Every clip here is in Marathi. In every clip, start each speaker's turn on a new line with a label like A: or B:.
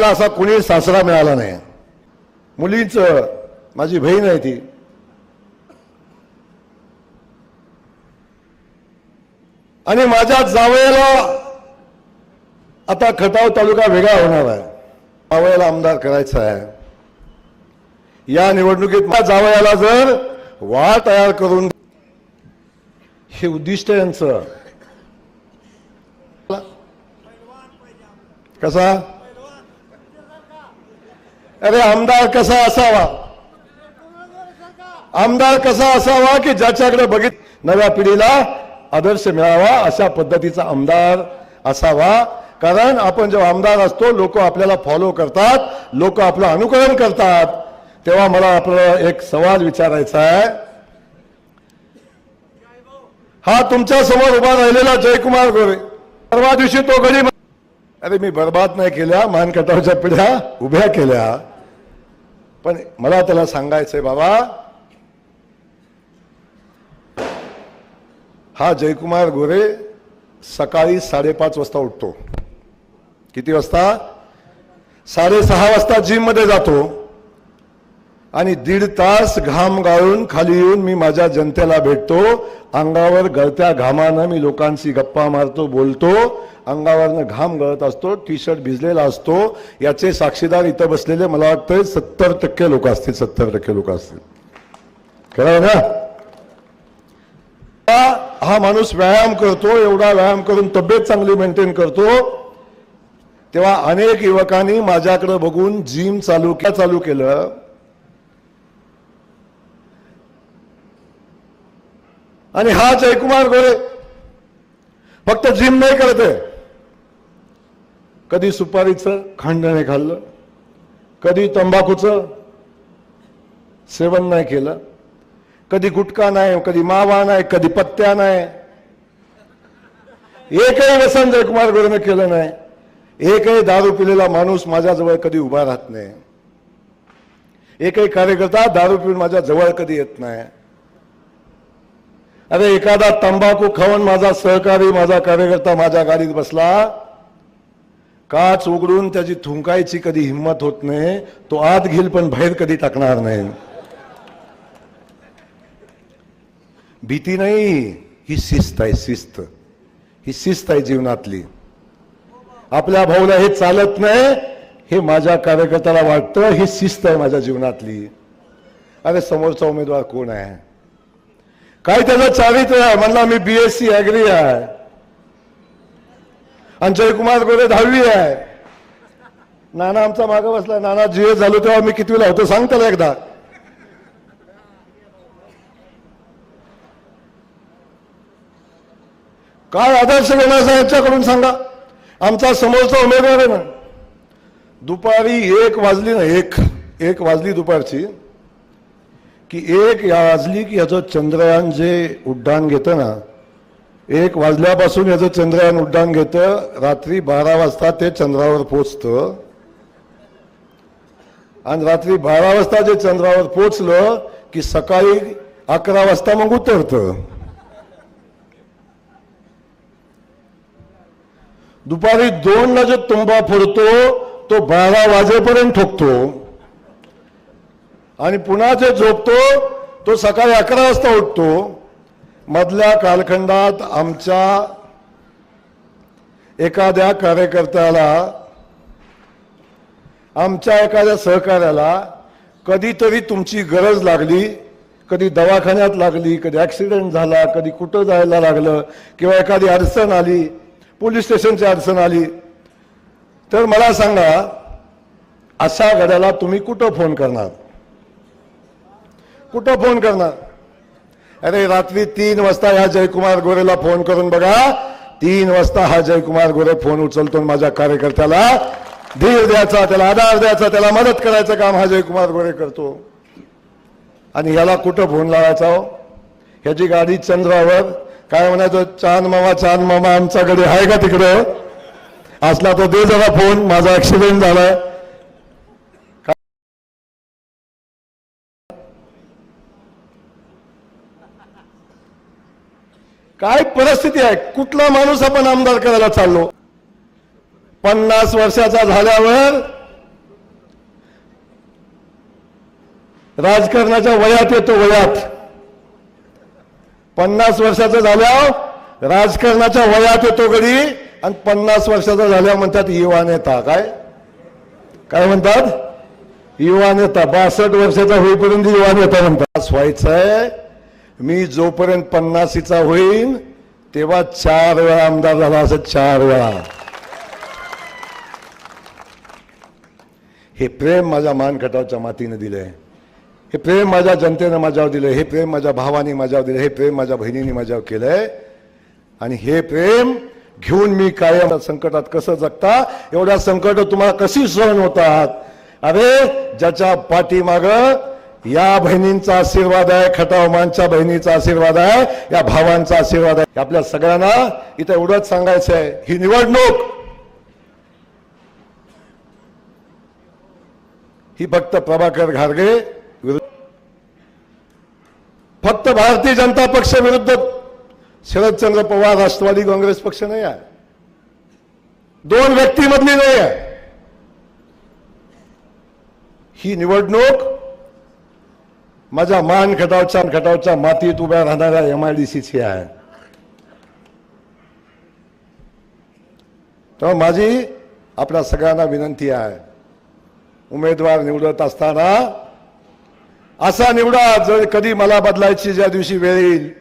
A: जावायला असा कुणी सासरा मिळाला नाही. मुलीचं माझी बहीण आहे ती. आणि माझ्या जावयाला आता खटाव तालुका वेगळा होणार आहे. जावयाला आमदार करायचा आहे. या निवडणुकीत माझ्या जावयाला जर वाळ तयार करून हे उद्दिष्ट यांचं. कसा? अरे आमदार कसा असावा? आमदार कसा असावा की ज्याच्याकडे बघित नव्या पिढीला आदर्श मिळावा अशा पद्धतीचा आमदार असावा. कारण आपण जेव्हा आमदार असतो लोक आपल्याला फॉलो करतात लोक आपलं अनुकरण करतात. तेव्हा मला आपलं एक सवाल विचारायचा आहे. हा तुमच्यासमोर उभा राहिलेला जयकुमार गोरे. परवा दिवशी तो गडी अरे मी बर्बाद नाही केल्या मानकटावच्या पिढ्या उभ्या केल्या. पण मला त्याला सांगायचंय बाबा हा जयकुमार गोरे सकाळी साडेपाच वाजता उठतो. किती वाजता? साडेसहा वाजता जिममध्ये जातो. आणि दीड तास घाम गाळून खाली येऊन मी माझ्या जनतेला भेटतो. अंगावर गळत्या घामानं मी लोकांशी गप्पा मारतो बोलतो. अंगावरनं घाम गळत असतो टी शर्ट भिजलेला असतो. याचे साक्षीदार इथं बसलेले मला वाटतं सत्तर टक्के लोक असतील सत्तर टक्के लोक असतील. खरं ना? हा- हा माणूस व्यायाम करतो एवढा व्यायाम करून तब्येत चांगली मेंटेन करतो. तेव्हा अनेक युवकांनी माझ्याकडे बघून जिम चालू क्या चालू केलं. आणि हा जयकुमार गोरे. फक्त जिम नाही करत आहे. कधी सुपारीचं खांडणे खाल्लं कधी तंबाखूचं सेवन नाही केलं कधी गुटखा नाही कधी मावा नाही कधी पत्त्या नाही. एकही व्यसन जयकुमार गोरेने केलं नाही. एकही दारू पिलेला माणूस माझ्याजवळ कधी उभा राहत नाही. एकही कार्यकर्ता दारू पिऊन माझ्या जवळ कधी येत नाही. अरे एखादा तंबाखू खाऊन माझा सहकारी माझा कार्यकर्ता माझ्या गाडीत बसला काच उघडून त्याची थुंकायची कधी हिंमत होत नाही तो आत घेईल पण बाहेर कधी टाकणार नाही. भीती नाही ही शिस्त आहे शिस्त. ही शिस्त आहे जीवनातली. आपल्या भाऊला हे चालत नाही हे माझ्या कार्यकर्त्याला वाटतं ही शिस्त आहे माझ्या जीवनातली. अरे समोरचा उमेदवार कोण आहे? काय त्याचं चारित्र्य आहे म्हणला मी बीएससी ॲग्री आहे. आणि जयकुमार गोरे दहावी आहे. नाना आमचा मागं बसला. नाना जीए झालो तेव्हा मी कितवीला होतो? सांग त्याला एकदा. काय आदर्श घेण्याचा यांच्याकडून सांगा. आमचा समोरचा उमेदवार आहे ना. दुपारी एक वाजली ना एक एक वाजली दुपारची. की एक वाजली की याचं चंद्रयान जे उड्डाण घेतं ना एक वाजल्यापासून याचं चंद्रयान उड्डाण घेतं रात्री बारा वाजता ते चंद्रावर पोचतं. आणि रात्री बारा वाजता जे चंद्रावर पोचलं की सकाळी अकरा वाजता मग उतरतं. दुपारी दोनला जो तुंबा फोडतो तो बारा वाजेपर्यंत ठोकतो. आणि पुन्हा जे झोपतो तो सकाळी अकरा वाजता उठतो. मधल्या कालखंडात आमच्या एखाद्या कार्यकर्त्याला आमच्या एखाद्या सहकार्याला कधीतरी तुमची गरज लागली कधी दवाखान्यात लागली कधी ॲक्सिडेंट झाला कधी कुठं जायला लागलं किंवा एखादी अडचण आली पोलीस स्टेशनची अडचण आली तर मला सांगा अशा गड्याला तुम्ही कुठं फोन करणार? कुठं फोन करणार? अरे रात्री तीन वाजता ह्या जयकुमार गोरेला फोन करून बघा. तीन वाजता हा जयकुमार गोरे फोन उचलतो माझ्या कार्यकर्त्याला धीर द्यायचा त्याला आधार द्यायचा त्याला मदत करायचं काम हा जयकुमार गोरे करतो. आणि याला कुठं फोन लावायचा हो? ह्याची गाडी चंद्रावर. काय म्हणायचं? चांद मामा चांद मामा आमच्याकडे आहे का तिकडं? असला तो दे जरा फोन माझा ऍक्सिडेंट झालाय. काय परिस्थिती आहे? कुठला माणूस आपण आमदार करायला चाललो? पन्नास वर्षाचा झाल्यावर राजकारणाच्या वयात येतो वयात. पन्नास वर्षाचा झाल्यावर राजकारणाच्या वयात येतो घरी आणि पन्नास वर्षाचा झाल्या म्हणतात युवा नेता. काय? काय म्हणतात? युवा नेता. बासष्ट वर्षाचा होईपर्यंत युवा नेता म्हणतात. व्हायचंय. आहे मी जोपर्यंत पन्नासीचा होईन तेव्हा चार वेळा आमदार झाला असं चार वेळा. हे प्रेम माझ्या मानखटावच्या मातीने दिलंय. हे प्रेम माझ्या जनतेनं माझ्यावर दिलं हे प्रेम माझ्या भावाने माझ्यावर दिलं हे प्रेम माझ्या बहिणीने माझ्यावर केलंय. आणि हे प्रेम घेऊन मी कायम संकटात कसं जगता एवढ्या संकट तुम्हाला कशी सहन होतात? अरे ज्याच्या पाठीमाग या बहिणींचा आशीर्वाद आहे खटावमानच्या बहिणीचा आशीर्वाद आहे या भावांचा आशीर्वाद आहे. आपल्या सगळ्यांना इथं एवढंच सांगायचं आहे. ही निवडणूक. ही फक्त प्रभाकर घारगे फक्त भारतीय जनता पक्ष विरुद्ध शरदचंद्र पवार राष्ट्रवादी काँग्रेस पक्ष नाही आहे. दोन व्यक्तीमधली नाही आहे. ही निवडणूक माझ्या मान खटावच्या खटावच्या मातीत उभ्या राहणाऱ्या एम आय डी सीची आहे. तेव्हा माझी आपल्या सगळ्यांना विनंती आहे. उमेदवार निवडत असताना असा निवडा जर कधी मला बदलायची ज्या दिवशी वेळ येईल.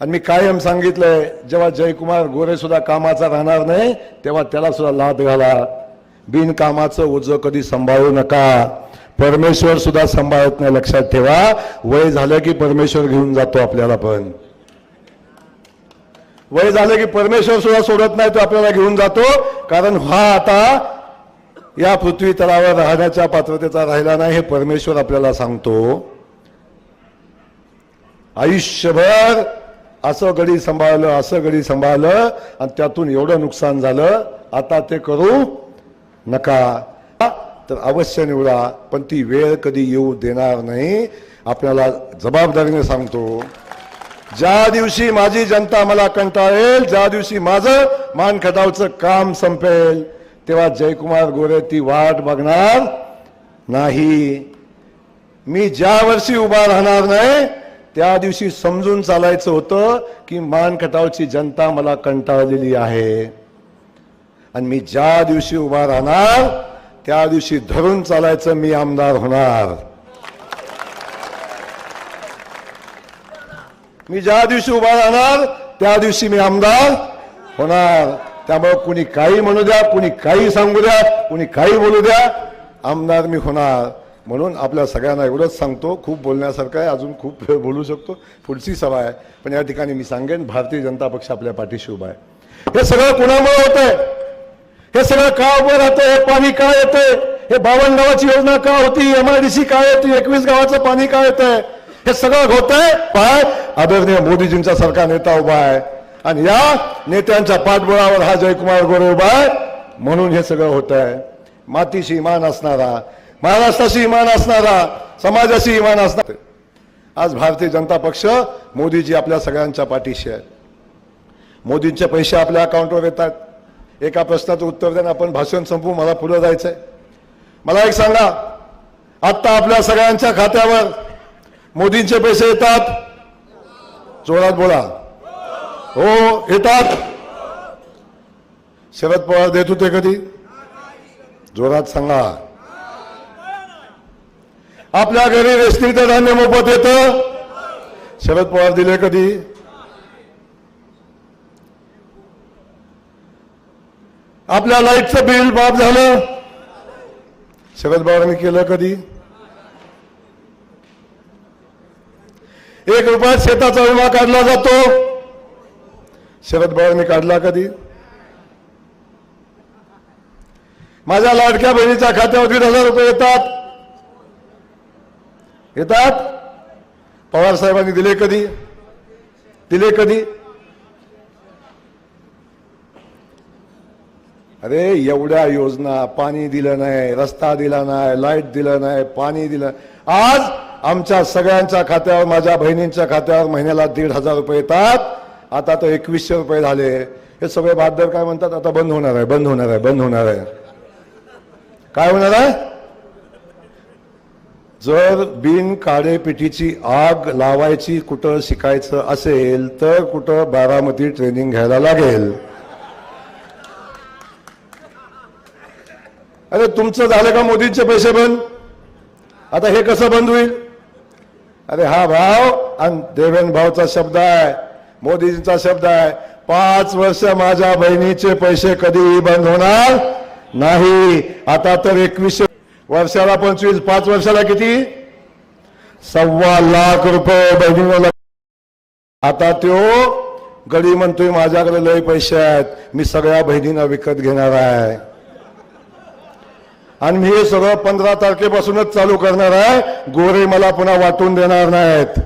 A: आणि मी कायम सांगितलंय जेव्हा जयकुमार गोरे सुद्धा कामाचा राहणार नाही तेव्हा त्याला सुद्धा लाद घाला. बिनकामाचं ओझं कधी सांभाळू नका. परमेश्वर सुद्धा सांभाळत नाही लक्षात ठेवा. वय झालं की परमेश्वर घेऊन जातो आपल्याला पण. वय झालं की परमेश्वर सुद्धा सोडत नाही तो आपल्याला घेऊन जातो. कारण हा आता या पृथ्वी तलावर राहण्याच्या पात्रतेचा राहिला नाही हे परमेश्वर आपल्याला सांगतो. आयुष्यभर असं गडी सांभाळलं असं गडी सांभाळलं आणि त्यातून एवढं नुकसान झालं. आता ते करू नका. तर अवश्य निवडा पण ती वेळ कधी येऊ देणार नाही. आपल्याला जबाबदारीने सांगतो. ज्या दिवशी माझी जनता मला कंटाळेल ज्या दिवशी माझं मान खटावचं काम संपेल तेव्हा जयकुमार गोरे ती वाट बघणार नाही. मी ज्या वर्षी उभा राहणार नाही त्या दिवशी समजून चालायचं होतं की मान खटावची जनता मला कंटाळलेली आहे. आणि मी ज्या दिवशी उभा राहणार त्या दिवशी धरून चालायचं मी आमदार होणार. मी ज्या दिवशी उभा राहणार त्या दिवशी मी आमदार होणार. त्यामुळे कुणी काही म्हणू द्या कुणी काही सांगू द्या कुणी काही बोलू द्या आमदार मी होणार. म्हणून आपल्या सगळ्यांना एवढंच सांगतो खूप बोलण्यासारखं आहे अजून खूप वेळ बोलू शकतो. पुढची सभा आहे पण या ठिकाणी मी सांगेन भारतीय जनता पक्ष आपल्या पाठीशी उभा आहे. हे सगळं कुणामुळे होत आहे हे सगळं का उभं राहतं हे पाणी का येतंय? हे बावन्न गावाची योजना का होती? एमआयडीसी काय होती एकवीस गावाचं पाणी का येतंय? हे सगळं होत आहे पाय आदरणीय मोदीजींचा सारखा नेता उभा आहे. आणि या नेत्यांच्या पाठबळावर हा जयकुमार गोरे उभा आहे. म्हणून हे सगळं होत आहे मातीशी इमान असणारा महाराष्ट्राशी इमान असणारा समाजाशी इमान असणार. आज भारतीय जनता पक्ष मोदीजी आपल्या सगळ्यांच्या पाठीशी आहे मोदींचे पैसे आपल्या अकाउंटवर येतात. एका प्रश्नाचं उत्तर द्या आपण भाषण संपू मला पुढे जायचंय. मला एक सांगा आत्ता आपल्या सगळ्यांच्या खात्यावर मोदींचे पैसे येतात? जोरात बोला. हो येतात. शरद पवार देत होते कधी? जोरात सांगा. आपल्या घरी रेस्टिंगचं धान्य मोफत येतं? शरद पवार दिले कधी? आपल्या लाईटचं बिल माफ झालं. शरद पवारांनी केलं कधी? एक रुपयात शेताचा विमा काढला जातो. शरद पवारांनी काढला कधी? माझ्या लाडक्या बहिणीच्या खात्यावर दीड हजार रुपये येतात. येतात? पवार साहेबांनी दिले कधी? दिले कधी? अरे एवढ्या योजना पाणी दिलं नाही रस्ता दिला नाही लाइट दिलं नाही पाणी दिलं आज आमच्या सगळ्यांच्या खात्यावर माझ्या बहिणींच्या खात्यावर महिन्याला दीड हजार रुपये येतात. आता तर एकवीसशे रुपये झाले. हे सगळे बाददर काय म्हणतात? आता बंद होणार आहे बंद होणार आहे बंद होणार आहे. काय होणार आहे? जर बिन काळेपिठीची आग लावायची कुठं शिकायचं असेल तर कुठं बारामती ट्रेनिंग घ्यायला लागेल. अरे तुमचं झालं का मोदींचे पैसे बंद? आता हे कसं बंद होईल? अरे हा भाव आणि देवेंद्र भावचा शब्द आहे मोदीजींचा शब्द आहे. पाच वर्ष माझ्या बहिणीचे पैसे कधीही बंद होणार नाही. आता तर एकवीसशे वर्षाला पंचवीस पाच वर्षाला किती? सव्वा लाख रुपये बहिणीला आता त्यो गडी म्हणतोय माझ्याकडे लय पैसे आहेत मी सगळ्या बहिणींना विकत घेणार आहे. आणि मी हे सगळं पंधरा तारखेपासूनच चालू करणार आहे. गोरे मला पुन्हा वाटून देणार नाहीत.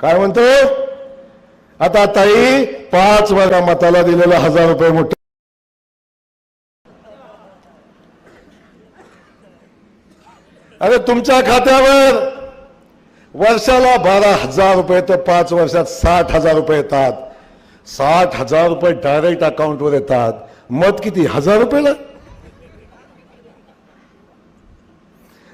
A: काय म्हणतो? आता ताई पाच वर्षा मताला दिलेला हजार रुपये मोठे. अरे तुमच्या खात्यावर वर्षाला बारा हजार रुपये तर पाच वर्षात साठ हजार रुपये येतात. साठ हजार रुपये डायरेक्ट अकाउंटवर येतात. मत किती? हजार रुपयाला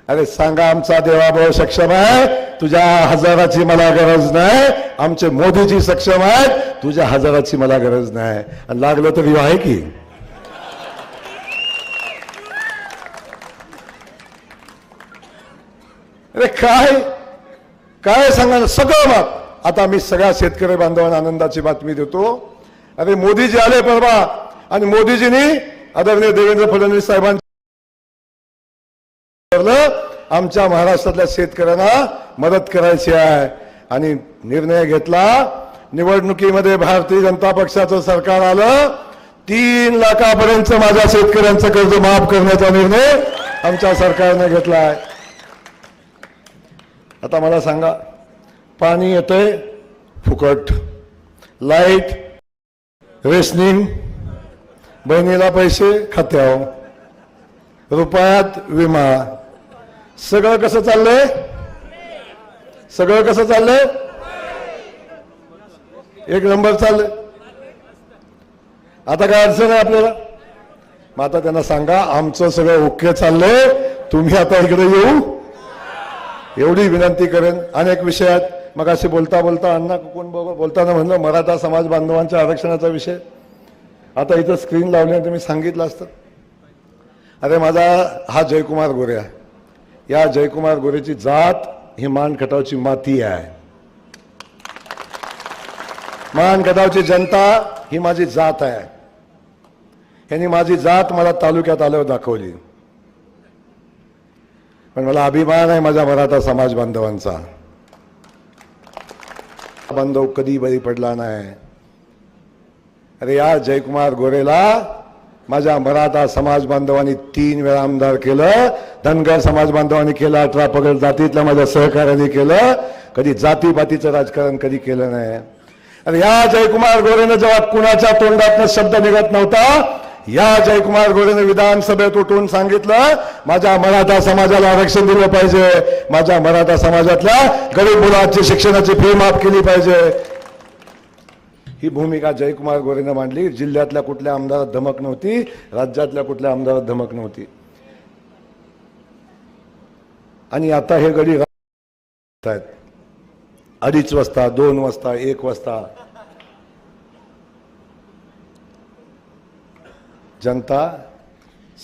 A: अरे सांगा आमचा देवाभाऊ सक्षम आहे. तुझ्या हजाराची मला गरज नाही. आमचे मोदीजी सक्षम आहेत. तुझ्या हजाराची मला गरज नाही. आणि लागलं तर आहे की? अरे काय? काय सांगा सगळं मत आता मी सगळ्या शेतकरी बांधवांना आनंदाची बातमी देतो. अरे मोदीजी आले परवा. आणि मोदीजींनी आदरणीय देवेंद्र फडणवीस साहेबांची ठरलं आमच्या महाराष्ट्रातल्या शेतकऱ्यांना मदत करायची आहे. आणि निर्णय घेतला निवडणुकीमध्ये भारतीय जनता पक्षाचं सरकार आलं तीन लाखापर्यंत माझ्या शेतकऱ्यांचं कर्ज माफ करण्याचा निर्णय आमच्या सरकारने घेतला आहे. आता मला सांगा पाणी येतंय फुकट. लाइट रेशनिंग बहिणीला पैसे खात्यावर. रुपयात विमा. सगळं कसं चाललंय? सगळं कसं चाललंय? एक नंबर चाललंय. आता काय अडचण आहे आपल्याला? मग आता त्यांना सांगा आमचं सगळं ओके चाललंय. तुम्ही आता इकडे येऊ. एवढी विनंती करेन. अनेक विषयात मग असे बोलता बोलता अण्णा कोण बरोबर बोलताना म्हणलं मराठा समाज बांधवांच्या आरक्षणाचा विषय. आता इथं स्क्रीन लावल्यानंतर मी सांगितलं असतं. अरे माझा हा जयकुमार गोरे आहे या जयकुमार गोरेची जात ही मानखटावची माती आहे. मानखटावची जनता ही माझी जात आहे. यांनी माझी जात मला तालुक्यात आल्यावर दाखवली. पण मला अभिमान आहे माझ्या मराठा समाज बांधवांचा. बांधव कधी बरी पडला नाही. अरे या जयकुमार गोरेला माझ्या मराठा समाज बांधवांनी तीन वेळा आमदार केलं. धनगर समाज बांधवांनी केलं अठरा पगड जातीतल्या माझ्या सहकार्याने केलं. कधी जातीपातीचं राजकारण कधी केलं नाही. आणि या जयकुमार गोरेनं जेव्हा कुणाच्या तोंडातनं शब्द निघत नव्हता या जयकुमार गोरेने विधानसभेत उठून सांगितलं माझ्या मराठा समाजाला आरक्षण दिलं पाहिजे. माझ्या मराठा समाजातल्या गरीब मुलांची शिक्षणाची फी माफ केली पाहिजे. ही भूमिका जयकुमार गोरेनं मांडली. जिल्ह्यातल्या कुठल्या आमदारात धमक नव्हती राज्यातल्या कुठल्या आमदारात धमक नव्हती. आणि आता हे गडी आहेत. अडीच वाजता दोन वाजता एक वाजता. जनता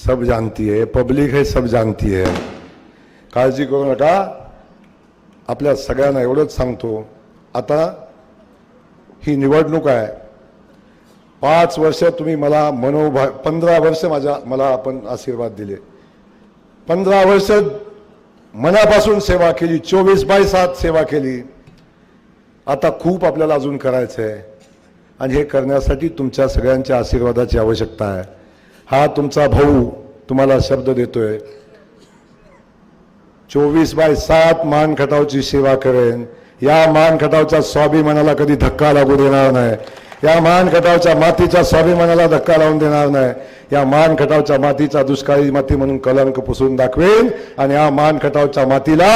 A: सब जानती है पब्लिक हे सब जानती है. काळजी करू नका. आपल्या सगळ्यांना एवढंच सांगतो. आता ही निवडणूक आहे. पाच वर्ष तुम्ही मला मनोभा पंधरा वर्ष माझ्या मला आपण आशीर्वाद दिले. पंधरा वर्ष मनापासून सेवा केली चोवीस बाय सात सेवा केली. आता खूप आपल्याला अजून करायचं आहे आणि हे करण्यासाठी तुमच्या सगळ्यांच्या आशीर्वादाची आवश्यकता आहे. हा तुमचा भाऊ तुम्हाला शब्द देतोय. चोवीस बाय सात मान खटावची सेवा करेन. या मान खटावच्या स्वाभिमानाला कधी धक्का लागू देणार नाही. या मान खटावच्या मातीच्या स्वाभिमानाला धक्का लावून देणार नाही. या मान खटावच्या मातीचा दुष्काळी माती म्हणून कलंक पुसून दाखवेन आणि या मान खटावच्या मातीला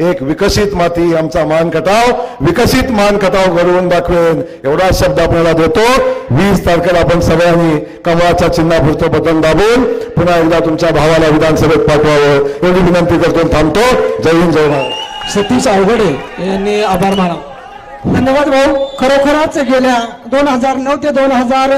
A: एक विकसित माती आमचा मान खटाव विकसित मान खटाव घडवून दाखवेन. एवढा शब्द आपल्याला देतो. वीस तारखेला आपण सगळ्यांनी कमळाच्या चिन्हापुरतो बटन दाबून पुन्हा एकदा तुमच्या भावाला विधानसभेत पाठवावं. एवढी विनंती करतो थांबतो. जय हिंद जय महाराज
B: सतीश अवघडे यांनी आभार मानाव.
C: धन्यवाद भाऊ. खरोखरच गेल्या दोन हजार नऊ ते दोन हजार